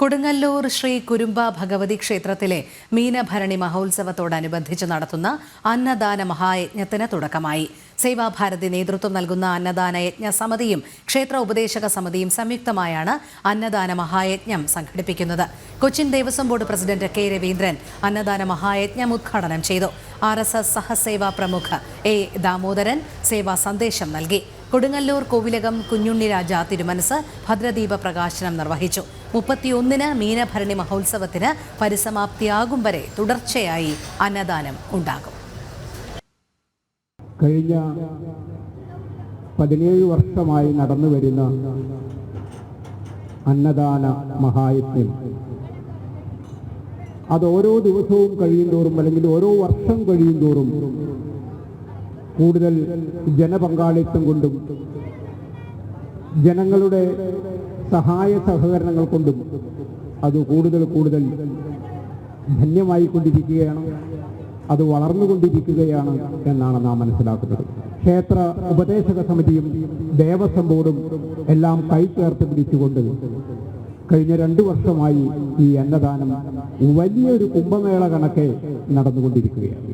കൊടുങ്ങല്ലൂർ ശ്രീ കുരുമ്പ ഭഗവതി ക്ഷേത്രത്തിലെ മീനഭരണി മഹോത്സവത്തോടനുബന്ധിച്ച് നടത്തുന്ന അന്നദാന മഹായജ്ഞത്തിന് തുടക്കമായി. സേവാഭാരതി നേതൃത്വം നൽകുന്ന അന്നദാന യജ്ഞ സമിതിയും ക്ഷേത്ര ഉപദേശക സമിതിയും സംയുക്തമായാണ് അന്നദാന മഹായജ്ഞം സംഘടിപ്പിക്കുന്നത്. Cochin Devaswom board president K Raveendran അന്നദാന മഹായജ്ഞം ഉദ്ഘാടനം ചെയ്തു. ആർ എസ് എസ് സഹസേവാ പ്രമുഖ എ ദാമോദരൻ സേവാ സന്ദേശം നൽകി. കൊടുങ്ങല്ലൂർ കോവിലകം കുഞ്ഞുണ്ണി രാജ തിരുമനസ് ഭദ്രദീപ പ്രകാശനം നിർവഹിച്ചു. മുപ്പത്തിയൊന്നിന് മീനഭരണി മഹോത്സവത്തിന് പരിസമാപ്തിയാകും വരെ തുടർച്ചയായി അന്നദാനം ഉണ്ടാകും. കഴിഞ്ഞ പതിനേഴ് വർഷമായി നടന്നു വരുന്ന അന്നദാന മഹായജ്ഞം അത് ഓരോ ദിവസവും കഴിയുന്തോറും അല്ലെങ്കിൽ ഓരോ വർഷം കഴിയുന്തോറും കൂടുതൽ ജനപങ്കാളിത്തം കൊണ്ടും ജനങ്ങളുടെ സഹായ സഹകരണങ്ങൾ കൊണ്ടും അത് കൂടുതൽ കൂടുതൽ ധന്യമായിക്കൊണ്ടിരിക്കുകയാണ്. അത് വളർന്നുകൊണ്ടിരിക്കുകയാണ് എന്നാണ് നാം മനസ്സിലാക്കുന്നത്. ക്ഷേത്ര ഉപദേശക സമിതിയും ദേവസ്വം ബോർഡും എല്ലാം കൈ ചേർത്ത് പിടിച്ചുകൊണ്ട് കഴിഞ്ഞ രണ്ടു വർഷമായി ഈ അന്നദാനം വലിയൊരു കുംഭമേള കണക്കെ നടന്നുകൊണ്ടിരിക്കുകയാണ്.